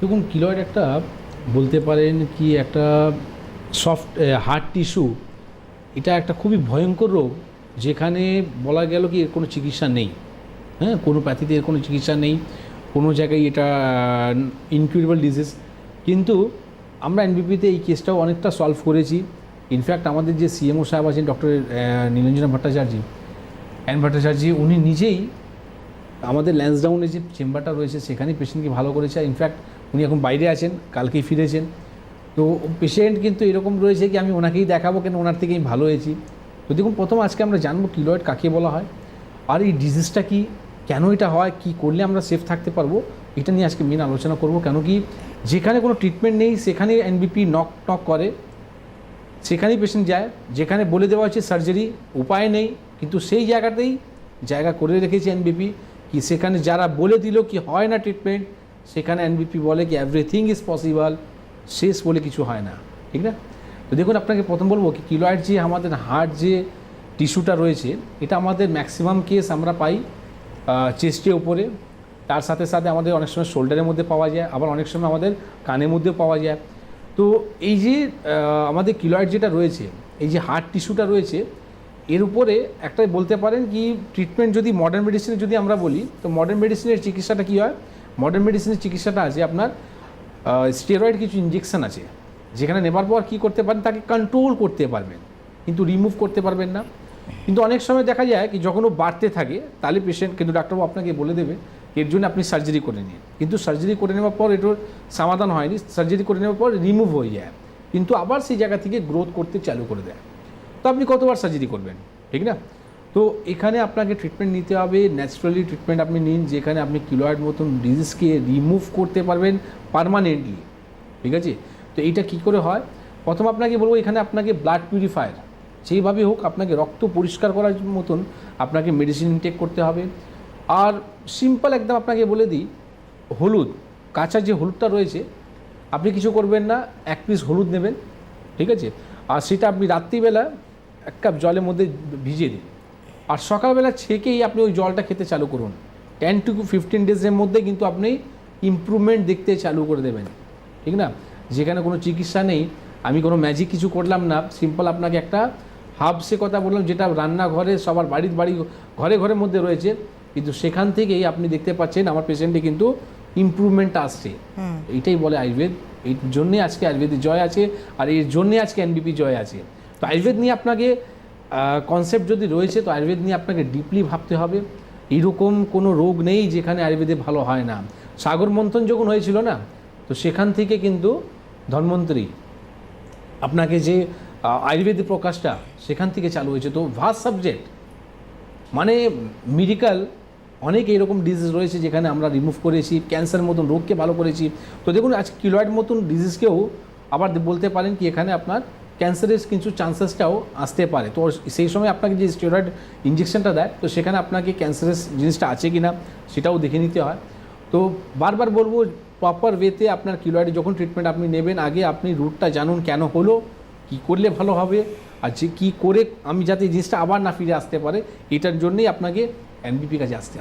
দেখুন, কিলয়েড একটা বলতে পারেন কি, একটা সফট হার্ড টিস্যু এটা একটা খুবই ভয়ঙ্কর রোগ, যেখানে বলা গেল কি, এর কোনো চিকিৎসা নেই। হ্যাঁ কোনো প্যাথিতে এর কোনো চিকিৎসা নেই, কোনো জায়গায় এটা ইনকিউরেবল ডিজিজ কিন্তু আমরা এনবিপিতে এই কেসটাও অনেকটা সলভ করেছি। ইনফ্যাক্ট আমাদের যে সিএমও সাহেব আছেন ডক্টর নীলঞ্জনা ভট্টাচার্য এন ভট্টাচার্য, উনি নিজেই আমাদের ল্যান্সডাউনে যে চেম্বারটা রয়েছে, সেখানেই পেশেন্টকে ভালো করেছে। আর ইনফ্যাক্ট উনি এখন বাইরে আছেন, কালকেই ফিরেছেন। তো পেশেন্ট কিন্তু এরকম রয়েছে কি আমি ওনাকেই দেখাবো, কেন ওনার থেকেই আমি ভালো হয়েছি। তো দেখুন প্রথম আজকে আমরা জানব কিলয়েড কাকে বলা হয়। আর এই ডিজিজটা কি, কেন এটা হয়, কি করলে আমরা সেফ থাকতে পারব, এটা নিয়ে আজকে মেন আলোচনা করব। কেন কি, যেখানে কোনো ট্রিটমেন্ট নেই, সেখানে এনবিপি নক টক করে। সেখানেই পেশেন্ট যায়, যেখানে বলে দেওয়া হচ্ছে সার্জারি উপায় নেই, কিন্তু সেই জায়গাতেই জায়গা করে রেখেছে এনবিপি কি সেখানে যারা বলে দিল কি হয় না ট্রিটমেন্ট সেখানে এনবিপি বলে কি এভরিথিং ইজ পসিবল শেষ বলে কিছু হয় না, ঠিক না? তো দেখুন, আপনাকে প্রথম বলব কি কিলয়েড যে আমাদের হার্ট যে টিস্যুটা রয়েছে, এটা আমাদের ম্যাক্সিমাম কেস আমরা পাই চেস্টের উপরে। তার সাথে সাথে আমাদের অনেক সময় শোল্ডারের মধ্যে পাওয়া যায়, আবার অনেক সময় আমাদের কানের মধ্যেও পাওয়া যায়। তো এই যে আমাদের কিলয়েড যেটা রয়েছে, এই যে হার্ট টিস্যুটা রয়েছে এর উপরে একটা বলতে পারেন কি ট্রিটমেন্ট যদি মডার্ন মেডিসিনে যদি আমরা বলি, তো মডার্ন মেডিসিনের চিকিৎসাটা কী হয়? মডার্ন মেডিসিনের চিকিৎসাটা আছে আপনার স্টেরয়েড কিছু ইঞ্জেকশন আছে। যেখানে নেবার পর কী করতে পারেন? তাকে কন্ট্রোল করতে পারবেন। কিন্তু রিমুভ করতে পারবেন না। কিন্তু অনেক সময় দেখা যায় কি, যখন ও বাড়তে থাকে, তাহলে পেশেন্ট কিন্তু ডাক্তারবাবু আপনাকে বলে দেবে এর জন্য আপনি সার্জারি করে নিন। কিন্তু সার্জারি করে নেওয়ার পর এটার সমাধান হয়নি। সার্জারি করে নেওয়ার পর রিমুভ হয়ে যায়। কিন্তু আবার সেই জায়গা থেকে গ্রোথ করতে চালু করে দেয়। তো আপনি কতবার সার্জারি করবেন? ঠিক না? তো এখানে আপনাকে ট্রিটমেন্ট নিতে হবে ন্যাচারালি ট্রিটমেন্ট আপনি নিন, যেখানে আপনি কিলোয়েড মতন ডিজিজকে রিমুভ করতে পারবেন পারমানেন্টলি ঠিক আছে? তো এইটা কি করে হয়? প্রথম আপনাকে বলব, এখানে আপনাকে ব্লাড পিউরিফায়ার যেইভাবে হোক আপনাকে রক্ত পরিষ্কার করার মতন আপনাকে মেডিসিন ইনটেক করতে হবে। আর সিম্পল একদম আপনাকে বলে দিই, হলুদ, কাঁচা যে হলুদটা রয়েছে, আপনি কিছু করবেন না, এক পিস হলুদ নেবেন, ঠিক আছে? আর সেটা আপনি রাত্রিবেলা এক কাপ জলের মধ্যে ভিজিয়ে দিন। আর সকালবেলা ছেঁকেই আপনি ওই জলটা খেতে চালু করুন। টেন টু ফিফটিন ডেজের মধ্যে কিন্তু আপনি ইমপ্রুভমেন্ট দেখতে চালু করে দেবেন। ঠিক না? যেখানে কোনো চিকিৎসা নেই আমি কোনো ম্যাজিক কিছু করলাম না সিম্পল আপনাকে একটা হাবসে কথা বললাম যেটা রান্নাঘরে সবার বাড়ির বাড়ি ঘরে ঘরের মধ্যে রয়েছে। কিন্তু সেখান থেকেই আপনি দেখতে পাচ্ছেন আমার পেশেন্টে কিন্তু ইমপ্রুভমেন্ট আসছে। এইটাই বলে আয়ুর্বেদ। এই জন্যে আজকে আয়ুর্বেদের জয় আছে আর এর জন্যে আজকে এনবিপি জয় আছে। তো আয়ুর্বেদ নিয়ে আপনাকে কনসেপ্ট যদি রয়েছে, তো আয়ুর্বেদ নিয়ে আপনাকে ডিপলি ভাবতে হবে। এরকম কোনো রোগ নেই যেখানে আয়ুর্বেদে ভালো হয় না। সাগর মন্থন যখন হয়েছিল না, তো সেখান থেকে কিন্তু ধন্বন্তরী আপনাকে যে আয়ুর্বেদিক প্রকাশটা সেখান থেকে চালু হয়েছে। তো ভাস সাবজেক্ট মানে মেডিকেল অনেক এরকম ডিজিজ রয়েছে যেখানে আমরা রিমুভ করেছি ক্যান্সার মতন রোগকে ভালো করেছি। তো দেখুন, আজ কিলয়েড মতন ডিজিজকেও আবার বলতে পারেন কি, এখানে আপনার ক্যান্সারের কিছু চান্সেসটাও আসতে পারে। তো সেই সময় আপনাকে যে স্টেরয়েড ইঞ্জেকশনটা দেয়, তো সেখানে আপনাকে ক্যান্সারের জিনিসটা আছে কি না সেটাও দেখে নিতে হয়। তো বারবার বলব প্রপার ওয়েতে আপনার কিলয়েডে যখন ট্রিটমেন্ট আপনি নেবেন, আগে আপনি রুটটা জানুন, কেন হলো, কি করলে ভালো হবে, আর যে কী করে আমি যাতে জিনিসটা আবার না ফিরে আসতে পারে, এটার জন্যই আপনাকে এনবিপি কাছে আসতে হবে।